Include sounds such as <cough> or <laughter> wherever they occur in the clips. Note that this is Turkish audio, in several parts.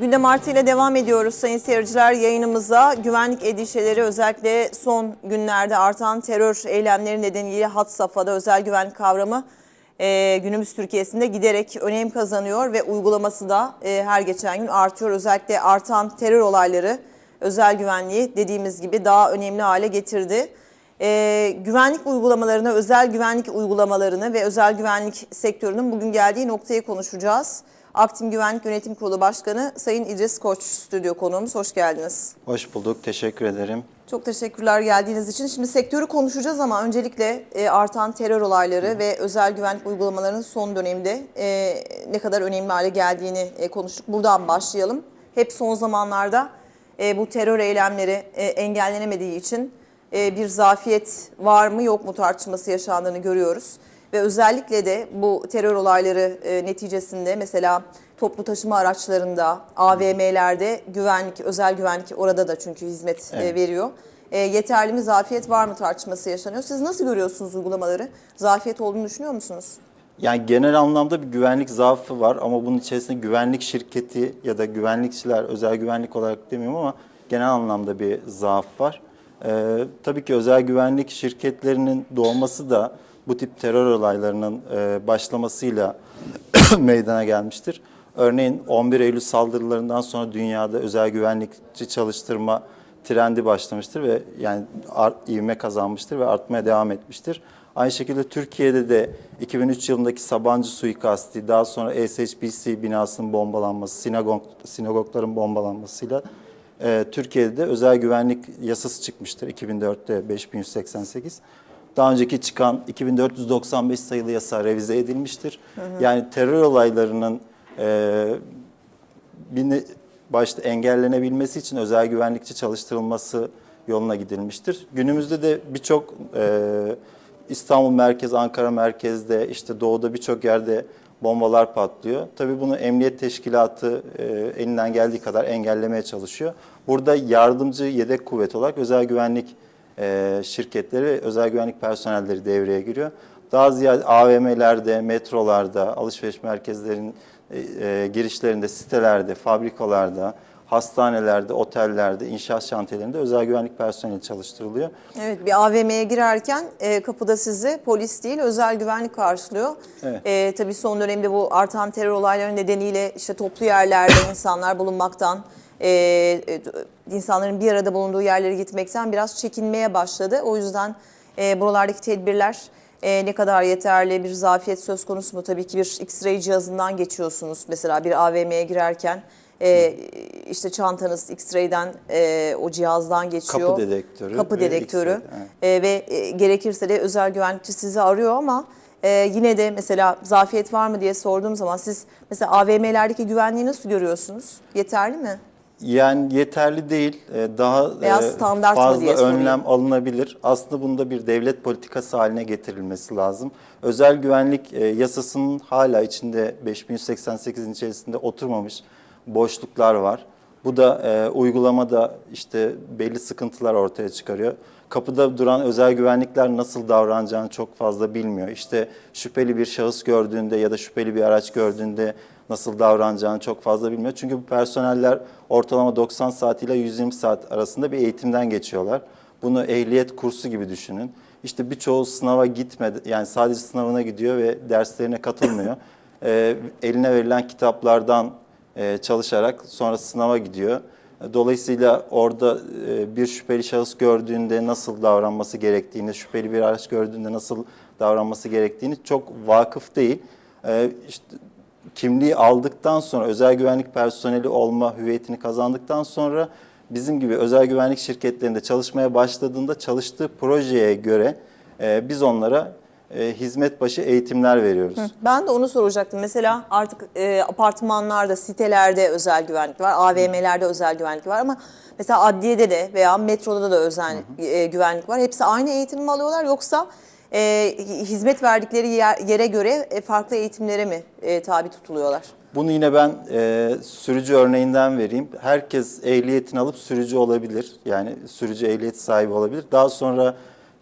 Gündem Artı ile devam ediyoruz sayın seyirciler yayınımıza. Güvenlik endişeleri özellikle son günlerde artan terör eylemleri nedeniyle hat safhada özel güvenlik kavramı e, günümüz Türkiye'sinde giderek önem kazanıyor ve uygulaması da e, her geçen gün artıyor. Özellikle artan terör olayları özel güvenliği dediğimiz gibi daha önemli hale getirdi. E, güvenlik uygulamalarını, özel güvenlik uygulamalarını ve özel güvenlik sektörünün bugün geldiği noktayı konuşacağız. Aktim Güvenlik Yönetim Kurulu Başkanı Sayın İdris Koç stüdyo konuğumuz. Hoş geldiniz. Hoş bulduk, teşekkür ederim. Çok teşekkürler geldiğiniz için. Şimdi sektörü konuşacağız ama öncelikle e, artan terör olayları ve özel güvenlik uygulamalarının son dönemde e, ne kadar önemli hale geldiğini e, konuştuk. Buradan başlayalım. Hep son zamanlarda e, bu terör eylemleri e, engellenemediği için e, bir zafiyet var mı yok mu tartışması yaşandığını görüyoruz. Ve özellikle de bu terör olayları e, neticesinde mesela toplu taşıma araçlarında, AVM'lerde güvenlik, özel güvenlik orada da çünkü hizmet e, Evet. veriyor. E, yeterli mi, zafiyet var mı tartışması yaşanıyor. Siz nasıl görüyorsunuz uygulamaları? Zafiyet olduğunu düşünüyor musunuz? Yani genel anlamda bir güvenlik zaafı var ama bunun içerisinde güvenlik şirketi ya da güvenlikçiler, özel güvenlik olarak demiyorum ama genel anlamda bir zaaf var. Ee, tabii ki özel güvenlik şirketlerinin doğması da bu tip terör olaylarının e, başlamasıyla <coughs> meydana gelmiştir. Örneğin 11 Eylül saldırılarından sonra dünyada özel güvenlikçi çalıştırma trendi başlamıştır ve yani art, ivme kazanmıştır ve artmaya devam etmiştir. Aynı şekilde Türkiye'de de 2003 yılındaki Sabancı suikasti, daha sonra SHBC binasının bombalanması, sinagog, sinagogların bombalanmasıyla e, Türkiye'de de özel güvenlik yasası çıkmıştır 2004'te 5188. Daha önceki çıkan 2495 sayılı yasa revize edilmiştir. Yani terör olaylarının e, bir başta engellenebilmesi için özel güvenlikçi çalıştırılması yoluna gidilmiştir. Günümüzde de birçok e, İstanbul merkez, Ankara merkezde, işte doğuda birçok yerde bombalar patlıyor. Tabii bunu emniyet teşkilatı e, elinden geldiği kadar engellemeye çalışıyor. Burada yardımcı yedek kuvvet olarak özel güvenlik e, şirketleri ve özel güvenlik personelleri devreye giriyor. Daha ziyade AVM'lerde, metrolarda, alışveriş merkezlerinin e, e, girişlerinde, sitelerde, fabrikalarda, hastanelerde, otellerde, inşaat şantiyelerinde özel güvenlik personeli çalıştırılıyor. Evet bir AVM'ye girerken e, kapıda sizi polis değil özel güvenlik karşılıyor. Evet. E, tabii son dönemde bu artan terör olayları nedeniyle işte toplu yerlerde insanlar bulunmaktan, e, e, insanların bir arada bulunduğu yerlere gitmekten biraz çekinmeye başladı. O yüzden e, buralardaki tedbirler e, ne kadar yeterli bir zafiyet söz konusu mu? Tabii ki bir X-ray cihazından geçiyorsunuz. Mesela bir AVM'ye girerken e, işte çantanız X-ray'den e, o cihazdan geçiyor. Kapı dedektörü Kapı dedektörü. E, ve e, gerekirse de özel güvenlikçi sizi arıyor ama e, yine de mesela zafiyet var mı diye sorduğum zaman siz mesela AVM'lerdeki güvenliği nasıl görüyorsunuz? Yeterli mi? Yani yeterli değil. Ee, Daha Veya e, mı fazla diye sorayım. önlem alınabilir. Aslında bunda bir devlet politikası haline getirilmesi lazım. Özel güvenlik e, yasasının hala içinde 5188'in içerisinde oturmamış boşluklar var. Bu da e, uygulamada işte belli sıkıntılar ortaya çıkarıyor. Kapıda duran özel güvenlikler nasıl davranacağını çok fazla bilmiyor. İşte şüpheli bir şahıs gördüğünde ya da şüpheli bir araç gördüğünde nasıl davranacağını çok fazla bilmiyor. Çünkü bu personeller ortalama 90 saat ile 120 saat arasında bir eğitimden geçiyorlar. Bunu ehliyet kursu gibi düşünün. İşte birçoğu sınava gitmedi, yani sadece sınavına gidiyor ve derslerine katılmıyor. <coughs> Ee, eline verilen kitaplardan e, çalışarak sonra sınava gidiyor. Dolayısıyla orada e, bir şüpheli şahıs gördüğünde nasıl davranması gerektiğini, şüpheli bir araç gördüğünde nasıl davranması gerektiğini çok vakıf değil. E, işte kimliği aldıktan sonra, özel güvenlik personeli olma hüviyetini kazandıktan sonra bizim gibi özel güvenlik şirketlerinde çalışmaya başladığında çalıştığı projeye göre e, biz onlara e, hizmet başı eğitimler veriyoruz. Ben de onu soracaktım. Mesela artık e, apartmanlarda, sitelerde özel güvenlik var, AVM'lerde özel güvenlik var ama mesela adliyede de veya metroda da özel e, güvenlik var. Hepsi aynı eğitimi mi alıyorlar yoksa e, hizmet verdikleri yer- yere göre e, farklı eğitimlere mi e, tabi tutuluyorlar? Bunu yine ben e, sürücü örneğinden vereyim. Herkes ehliyetini alıp sürücü olabilir. Yani sürücü ehliyet sahibi olabilir. Daha sonra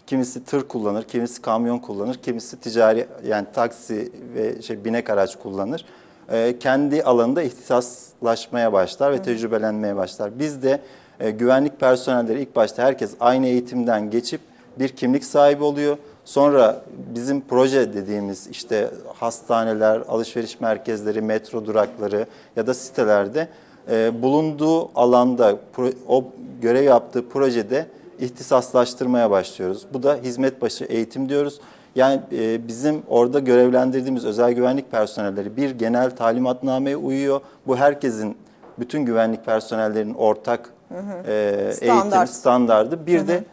kimisi tır kullanır, kimisi kamyon kullanır, kimisi ticari yani taksi ve şey binek araç kullanır. e, kendi alanında ihtisaslaşmaya başlar ve tecrübelenmeye başlar. Biz de e, güvenlik personelleri ilk başta herkes aynı eğitimden geçip bir kimlik sahibi oluyor. Sonra bizim proje dediğimiz işte hastaneler, alışveriş merkezleri, metro durakları ya da sitelerde e, bulunduğu alanda o görev yaptığı projede ihtisaslaştırmaya başlıyoruz. Bu da hizmet başı eğitim diyoruz. Yani e, bizim orada görevlendirdiğimiz özel güvenlik personelleri bir genel talimatnameye uyuyor. Bu herkesin bütün güvenlik personellerinin ortak e, eğitim Standart. standardı. Bir de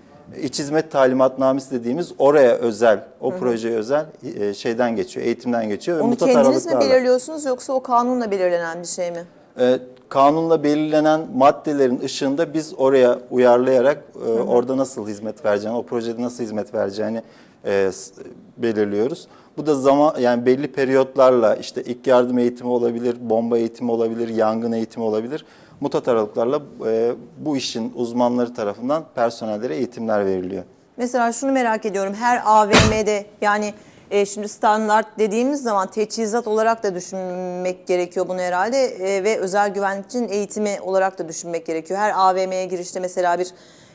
iç hizmet talimatnamesi dediğimiz oraya özel, o projeye özel e, şeyden geçiyor, eğitimden geçiyor. ve Onu mutat kendiniz mi aralıklarla- belirliyorsunuz yoksa o kanunla belirlenen bir şey mi? e, kanunla belirlenen maddelerin ışığında biz oraya uyarlayarak e, orada nasıl hizmet vereceğini, o projede nasıl hizmet vereceğini e, s- belirliyoruz. Bu da zaman yani belli periyotlarla işte ilk yardım eğitimi olabilir, bomba eğitimi olabilir, yangın eğitimi olabilir. Mutat aralıklarla e, bu işin uzmanları tarafından personellere eğitimler veriliyor. Mesela şunu merak ediyorum. Her AVM'de yani e, şimdi standart dediğimiz zaman teçhizat olarak da düşünmek gerekiyor bunu herhalde E, ve özel güvenlikçinin eğitimi olarak da düşünmek gerekiyor. Her AVM'ye girişte mesela bir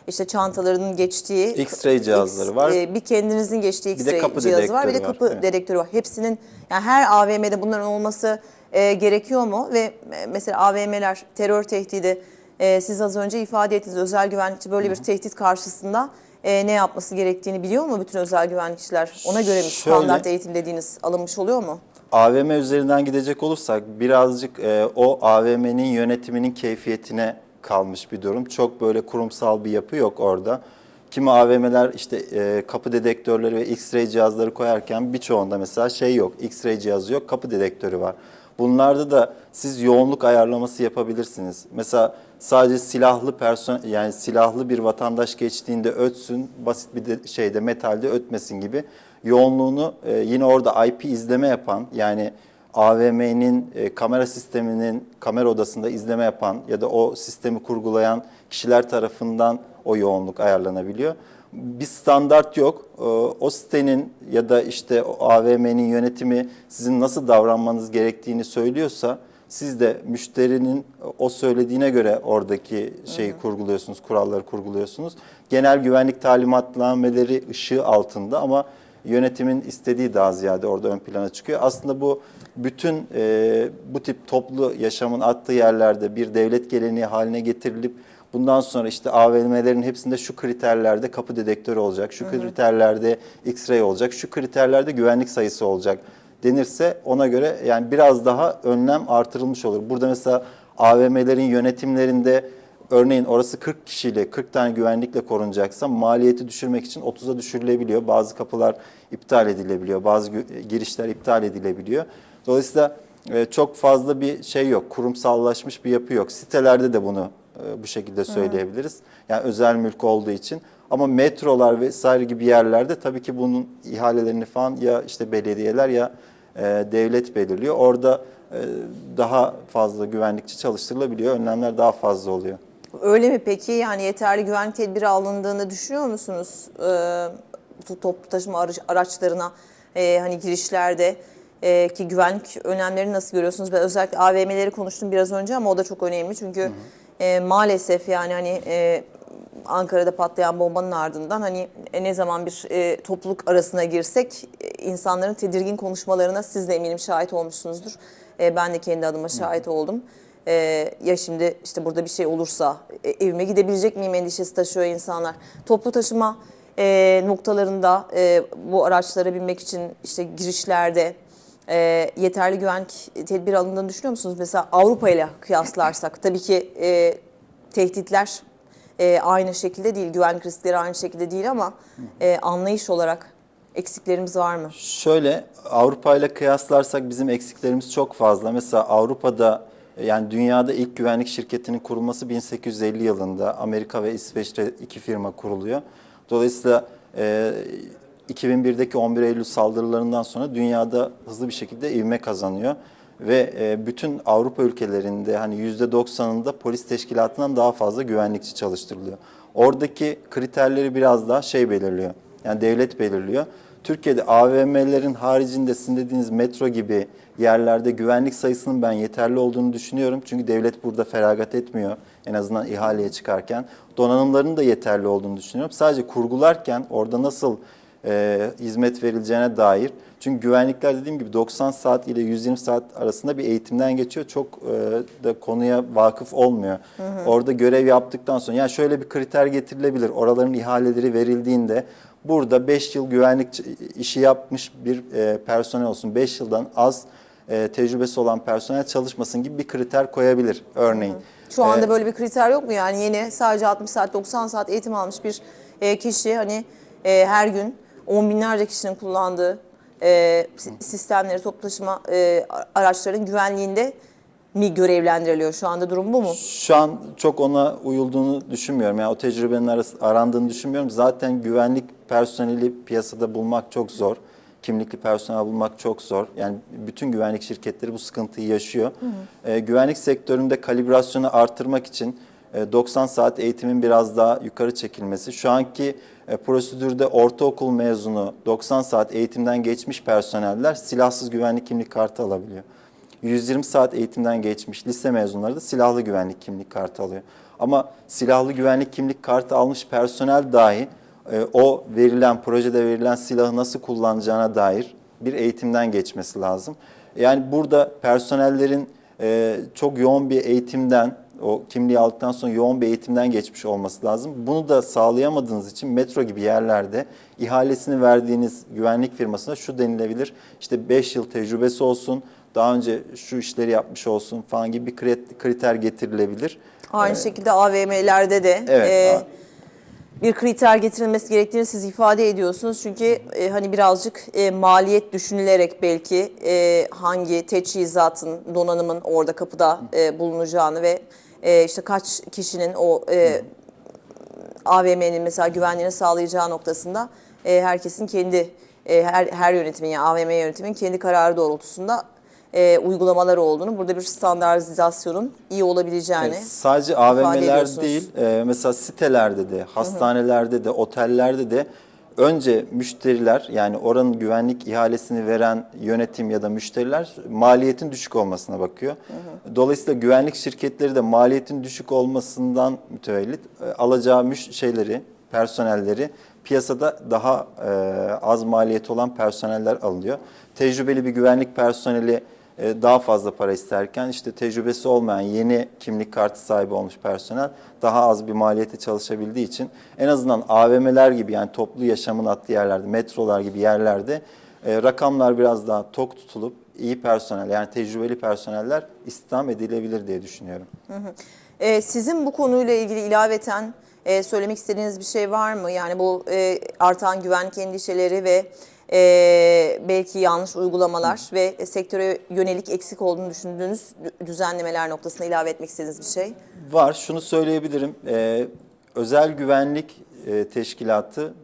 işte çantalarının geçtiği X-ray cihazları var. e, bir kendinizin geçtiği X-ray cihazı var, bir de var, kapı evet. dedektörü var. Hepsinin yani her AVM'de bunların olması e, gerekiyor mu? Ve e, mesela AVM'ler terör tehdidi e, siz az önce ifade ettiniz. Özel güvenlikçi böyle bir tehdit karşısında e, ne yapması gerektiğini biliyor mu bütün özel güvenlikçiler? Ona göre mi Şöyle- standart eğitim dediğiniz alınmış oluyor mu? AVM üzerinden gidecek olursak birazcık e, o AVM'nin yönetiminin keyfiyetine kalmış bir durum. Çok böyle kurumsal bir yapı yok orada. Kimi AVM'ler işte e, kapı dedektörleri ve X-ray cihazları koyarken birçoğunda mesela şey yok. X-ray cihazı yok, kapı dedektörü var. Bunlarda da siz yoğunluk ayarlaması yapabilirsiniz. Mesela sadece silahlı person yani silahlı bir vatandaş geçtiğinde ötsün, basit bir de şeyde metalde ötmesin gibi yoğunluğunu e, yine orada IP izleme yapan yani AVM'nin e, kamera sisteminin kamera odasında izleme yapan ya da o sistemi kurgulayan kişiler tarafından o yoğunluk ayarlanabiliyor. Bir standart yok. E, O sitenin ya da işte o AVM'nin yönetimi sizin nasıl davranmanız gerektiğini söylüyorsa siz de müşterinin o söylediğine göre oradaki şeyi kurguluyorsunuz, kuralları kurguluyorsunuz. Genel güvenlik talimatnameleri ışığı altında ama yönetimin istediği daha ziyade orada ön plana çıkıyor. Aslında bu bütün e, bu tip toplu yaşamın attığı yerlerde bir devlet geleneği haline getirilip bundan sonra işte AVM'lerin hepsinde şu kriterlerde kapı dedektörü olacak, şu kriterlerde X-ray olacak, şu kriterlerde güvenlik sayısı olacak denirse ona göre yani biraz daha önlem artırılmış olur. Burada mesela AVM'lerin yönetimlerinde örneğin orası 40 kişiyle 40 tane güvenlikle korunacaksa maliyeti düşürmek için 30'a düşürülebiliyor. Bazı kapılar iptal edilebiliyor. Bazı gü- girişler iptal edilebiliyor. Dolayısıyla e, çok fazla bir şey yok. Kurumsallaşmış bir yapı yok. Sitelerde de bunu e, bu şekilde söyleyebiliriz. Yani özel mülk olduğu için. Ama metrolar vesaire gibi yerlerde tabii ki bunun ihalelerini falan ya işte belediyeler ya e, devlet belirliyor. Orada e, daha fazla güvenlikçi çalıştırılabiliyor. Önlemler daha fazla oluyor. Öyle mi peki? Yani yeterli güvenlik tedbiri alındığını düşünüyor musunuz? Ee, toplu taşıma araç- araçlarına e, hani girişlerde e, ki güvenlik önlemlerini nasıl görüyorsunuz? Ben özellikle AVM'leri konuştum biraz önce ama o da çok önemli çünkü e, maalesef yani hani e, Ankara'da patlayan bombanın ardından hani e, ne zaman bir e, topluluk arasına girsek e, insanların tedirgin konuşmalarına siz de eminim şahit olmuşsunuzdur. E, ben de kendi adıma şahit oldum. E, ya şimdi işte burada bir şey olursa e, evime gidebilecek miyim endişesi taşıyor insanlar. Toplu taşıma e, noktalarında e, bu araçlara binmek için işte girişlerde e, yeterli güvenlik tedbiri alındığını düşünüyor musunuz? Mesela Avrupa ile kıyaslarsak tabii ki e, tehditler e, aynı şekilde değil, güvenlik riskleri aynı şekilde değil ama e, anlayış olarak eksiklerimiz var mı? Şöyle Avrupa ile kıyaslarsak bizim eksiklerimiz çok fazla. Mesela Avrupa'da yani dünyada ilk güvenlik şirketinin kurulması 1850 yılında Amerika ve İsveç'te iki firma kuruluyor. Dolayısıyla e, 2001'deki 11 Eylül saldırılarından sonra dünyada hızlı bir şekilde ivme kazanıyor. Ve e, bütün Avrupa ülkelerinde hani %90'ında polis teşkilatından daha fazla güvenlikçi çalıştırılıyor. Oradaki kriterleri biraz daha şey belirliyor. Yani devlet belirliyor. Türkiye'de AVM'lerin haricinde sizin dediğiniz metro gibi yerlerde güvenlik sayısının ben yeterli olduğunu düşünüyorum. Çünkü devlet burada feragat etmiyor en azından ihaleye çıkarken. Donanımların da yeterli olduğunu düşünüyorum. Sadece kurgularken orada nasıl e, hizmet verileceğine dair. Çünkü güvenlikler dediğim gibi 90 saat ile 120 saat arasında bir eğitimden geçiyor. Çok e, da konuya vakıf olmuyor. Orada görev yaptıktan sonra yani şöyle bir kriter getirilebilir. Oraların ihaleleri verildiğinde burada 5 yıl güvenlik işi yapmış bir e, personel olsun. 5 yıldan az e, tecrübesi olan personel çalışmasın gibi bir kriter koyabilir örneğin. Şu anda Ee, böyle bir kriter yok mu? Yani yeni sadece 60 saat 90 saat eğitim almış bir e, kişi hani e, her gün on binlerce kişinin kullandığı e, si- sistemleri, toplu taşıma e, araçların güvenliğinde mi görevlendiriliyor? Şu anda durum bu mu? Şu an çok ona uyulduğunu düşünmüyorum. Yani o tecrübenin arası, arandığını düşünmüyorum. Zaten güvenlik personeli piyasada bulmak çok zor. Kimlikli personel bulmak çok zor. Yani bütün güvenlik şirketleri bu sıkıntıyı yaşıyor. Ee, güvenlik sektöründe kalibrasyonu artırmak için e, 90 saat eğitimin biraz daha yukarı çekilmesi. Şu anki e, prosedürde ortaokul mezunu 90 saat eğitimden geçmiş personeller silahsız güvenlik kimlik kartı alabiliyor. 120 saat eğitimden geçmiş lise mezunları da silahlı güvenlik kimlik kartı alıyor. Ama silahlı güvenlik kimlik kartı almış personel dahi e, o verilen projede verilen silahı nasıl kullanacağına dair bir eğitimden geçmesi lazım. Yani burada personellerin e, çok yoğun bir eğitimden o kimliği aldıktan sonra yoğun bir eğitimden geçmiş olması lazım. Bunu da sağlayamadığınız için metro gibi yerlerde ihalesini verdiğiniz güvenlik firmasına şu denilebilir. İşte 5 yıl tecrübesi olsun, daha önce şu işleri yapmış olsun falan gibi bir krit- kriter getirilebilir. Aynı şekilde AVM'lerde de Evet, e, bir kriter getirilmesi gerektiğini siz ifade ediyorsunuz. Çünkü e, hani birazcık e, maliyet düşünülerek belki e, hangi teçhizatın, donanımın orada kapıda e, bulunacağını ve e, işte kaç kişinin o e, AVM'nin mesela güvenliğini sağlayacağı noktasında e, herkesin kendi e, her her yönetimin yani AVM yönetimin kendi kararı doğrultusunda e, uygulamaları olduğunu, burada bir standartizasyonun iyi olabileceğini Evet, sadece AVM'ler değil, e, mesela sitelerde de, hastanelerde de, otellerde de önce müşteriler yani oranın güvenlik ihalesini veren yönetim ya da müşteriler maliyetin düşük olmasına bakıyor. Dolayısıyla güvenlik şirketleri de maliyetin düşük olmasından mütevellit e, alacağı müş şeyleri, personelleri piyasada daha e, az maliyeti olan personeller alıyor. Tecrübeli bir güvenlik personeli daha fazla para isterken işte tecrübesi olmayan yeni kimlik kartı sahibi olmuş personel daha az bir maliyete çalışabildiği için en azından AVM'ler gibi yani toplu yaşamın attığı yerlerde, metrolar gibi yerlerde e, rakamlar biraz daha tok tutulup iyi personel yani tecrübeli personeller istihdam edilebilir diye düşünüyorum. Ee, sizin bu konuyla ilgili ilaveten e, söylemek istediğiniz bir şey var mı? Yani bu e, artan güvenlik endişeleri ve e, belki yanlış uygulamalar ve sektöre yönelik eksik olduğunu düşündüğünüz dü- düzenlemeler noktasına ilave etmek istediğiniz bir şey. Var. Şunu söyleyebilirim. Ee, özel güvenlik e, teşkilatı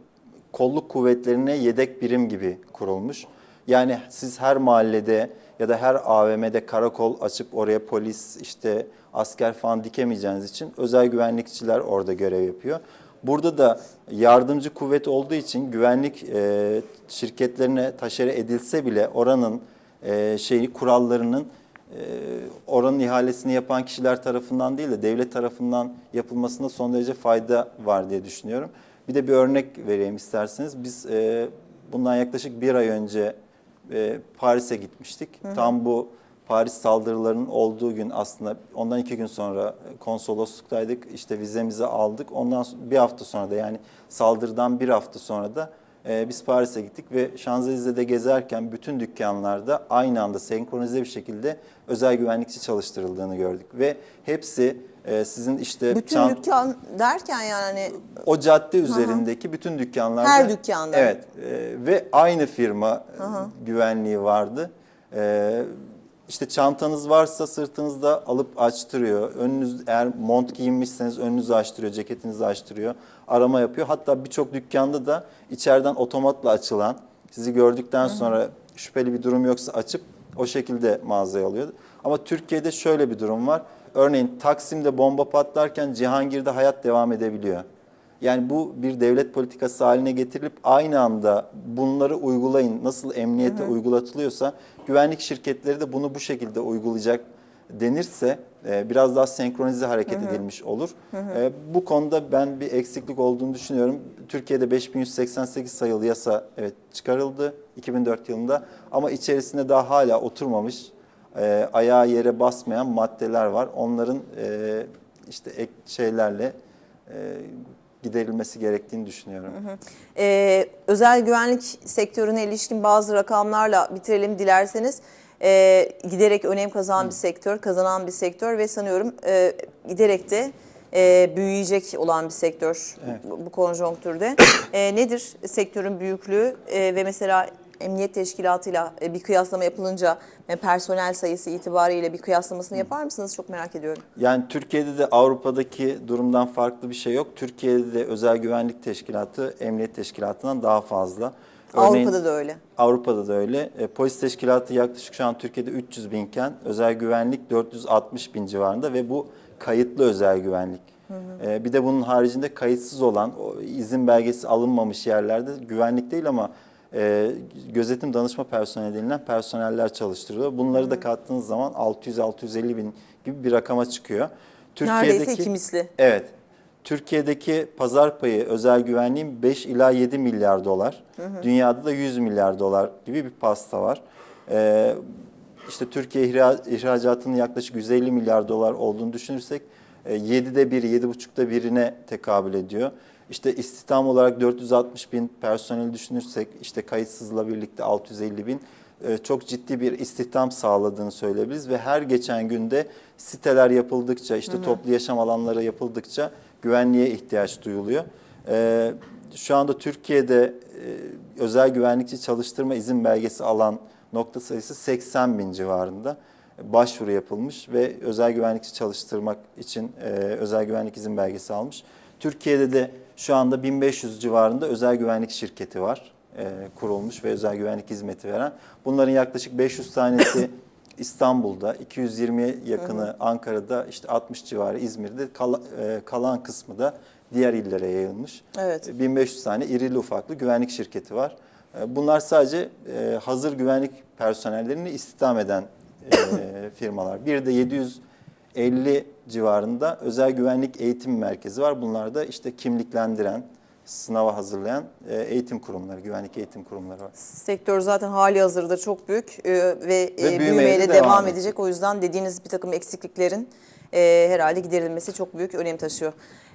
kolluk kuvvetlerine yedek birim gibi kurulmuş. Yani siz her mahallede ya da her AVM'de karakol açıp oraya polis işte asker falan dikemeyeceğiniz için özel güvenlikçiler orada görev yapıyor. Burada da yardımcı kuvvet olduğu için güvenlik e, şirketlerine taşere edilse bile oranın e, şeyi kurallarının e, oranın ihalesini yapan kişiler tarafından değil de devlet tarafından yapılmasında son derece fayda var diye düşünüyorum. Bir de bir örnek vereyim isterseniz. Biz e, bundan yaklaşık bir ay önce e, Paris'e gitmiştik. Tam bu Paris saldırılarının olduğu gün aslında ondan iki gün sonra konsolosluktaydık. İşte vizemizi aldık. Ondan bir hafta sonra da yani saldırıdan bir hafta sonra da e, biz Paris'e gittik ve Şanzelize'de gezerken bütün dükkanlarda aynı anda senkronize bir şekilde özel güvenlikçi çalıştırıldığını gördük. Ve hepsi e, sizin işte Bütün çan- dükkan derken yani o cadde üzerindeki bütün dükkanlarda. Her dükkanda. Evet e, ve aynı firma e, güvenliği vardı. E, işte çantanız varsa sırtınızda alıp açtırıyor. Önünüz eğer mont giyinmişseniz önünüzü açtırıyor, ceketinizi açtırıyor. Arama yapıyor. Hatta birçok dükkanda da içeriden otomatla açılan, sizi gördükten sonra şüpheli bir durum yoksa açıp o şekilde mağazaya alıyordu. Ama Türkiye'de şöyle bir durum var. Örneğin Taksim'de bomba patlarken Cihangir'de hayat devam edebiliyor. Yani bu bir devlet politikası haline getirilip aynı anda bunları uygulayın. Nasıl emniyete uygulatılıyorsa güvenlik şirketleri de bunu bu şekilde uygulayacak denirse e, biraz daha senkronize hareket edilmiş olur. E, bu konuda ben bir eksiklik olduğunu düşünüyorum. Türkiye'de 5188 sayılı yasa evet çıkarıldı 2004 yılında ama içerisinde daha hala oturmamış e, ayağı yere basmayan maddeler var. Onların işte ek şeylerle giderilmesi gerektiğini düşünüyorum. Ee, özel güvenlik sektörüne ilişkin bazı rakamlarla bitirelim dilerseniz. Ee, giderek önem kazanan bir sektör, kazanan bir sektör ve sanıyorum e, giderek de e, büyüyecek olan bir sektör bu, bu konjonktürde. <coughs> E, nedir sektörün büyüklüğü E, ve mesela emniyet teşkilatıyla e, bir kıyaslama yapılınca e, personel sayısı itibariyle bir kıyaslamasını yapar mısınız? Çok merak ediyorum. Yani Türkiye'de de Avrupa'daki durumdan farklı bir şey yok. Türkiye'de de özel güvenlik teşkilatı emniyet teşkilatından daha fazla. Örneğin- Avrupa'da da öyle. Avrupa'da da öyle. E, polis teşkilatı yaklaşık şu an Türkiye'de 300 binken özel güvenlik 460 bin civarında ve bu kayıtlı özel güvenlik. E, bir de bunun haricinde kayıtsız olan izin belgesi alınmamış yerlerde güvenlik değil ama e, gözetim danışma personeli denilen personeller çalıştırılıyor. Bunları da kattığınız zaman 600-650 bin gibi bir rakama çıkıyor. Neredeyse iki misli. Evet. Türkiye'deki pazar payı özel güvenliğin 5 ila 7 milyar dolar. Dünyada da 100 milyar dolar gibi bir pasta var. Ee, işte Türkiye ihra- ihracatının yaklaşık 150 milyar dolar olduğunu düşünürsek e, 7'de biri, 7,5'da birine tekabül ediyor. İşte istihdam olarak 460 bin personeli düşünürsek işte kayıtsızla birlikte 650 bin e, çok ciddi bir istihdam sağladığını söyleyebiliriz ve her geçen günde siteler yapıldıkça işte toplu yaşam alanları yapıldıkça güvenliğe ihtiyaç duyuluyor. E, Şu anda Türkiye'de e, özel güvenlikçi çalıştırma izin belgesi alan nokta sayısı 80 bin civarında başvuru yapılmış ve özel güvenlikçi çalıştırmak için e, özel güvenlik izin belgesi almış. Türkiye'de de şu anda 1500 civarında özel güvenlik şirketi var e, kurulmuş ve özel güvenlik hizmeti veren. Bunların yaklaşık 500 tanesi <coughs> İstanbul'da, 220'ye yakını Ankara'da, işte 60 civarı İzmir'de, kal- e, kalan kısmı da diğer illere yayılmış. Evet. 1500 tane irili ufaklı güvenlik şirketi var. E, Bunlar sadece e, hazır güvenlik personellerini istihdam eden e, <coughs> firmalar. Bir de 750 civarında özel güvenlik eğitim merkezi var. Bunlar da işte kimliklendiren, sınava hazırlayan e, eğitim kurumları, güvenlik eğitim kurumları var. Sektör zaten hali hazırda çok büyük e, ve, e, büyümeye büyümeye de devam devam edecek. edecek. O yüzden dediğiniz bir takım eksikliklerin e, herhalde giderilmesi çok büyük önem taşıyor.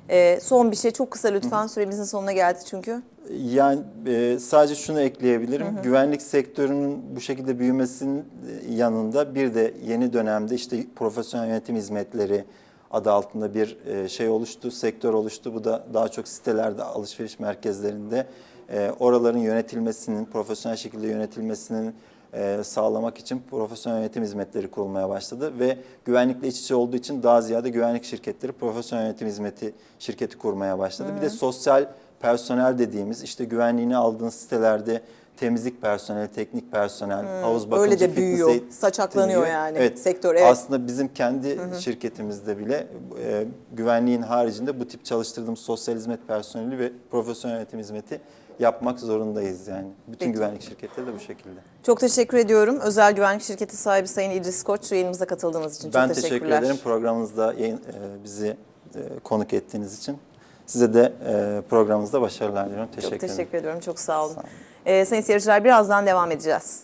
E, son bir şey çok kısa lütfen süremizin sonuna geldi çünkü. Yani e, sadece şunu ekleyebilirim. Güvenlik sektörünün bu şekilde büyümesinin yanında bir de yeni dönemde işte profesyonel yönetim hizmetleri adı altında bir e, şey oluştu, sektör oluştu. Bu da daha çok sitelerde, alışveriş merkezlerinde e, oraların yönetilmesinin, profesyonel şekilde yönetilmesinin e, sağlamak için profesyonel yönetim hizmetleri kurulmaya başladı ve güvenlikle iç içe olduğu için daha ziyade güvenlik şirketleri profesyonel yönetim hizmeti şirketi kurmaya başladı. Bir de sosyal personel dediğimiz işte güvenliğini aldığın sitelerde temizlik personeli, teknik personel, havuz bakıcı, Öyle de büyüyor. Saçaklanıyor büyüyor. yani sektör, evet. Aslında bizim kendi şirketimizde bile e, güvenliğin haricinde bu tip çalıştırdığımız sosyal hizmet personeli ve profesyonel yönetim hizmeti yapmak zorundayız yani. Bütün Peki. güvenlik şirketleri de bu şekilde. Çok teşekkür ediyorum. Özel güvenlik şirketi sahibi Sayın İdris Koç yayınımıza katıldığınız için ben çok teşekkür teşekkürler. ederim programınızda yayın, e, bizi e, konuk ettiğiniz için. Size de e, programınızda başarılar diliyorum. Teşekkür Çok ederim. teşekkür ediyorum. Çok sağ olun. Sağ olun. Ee, sayın seyirciler birazdan devam edeceğiz.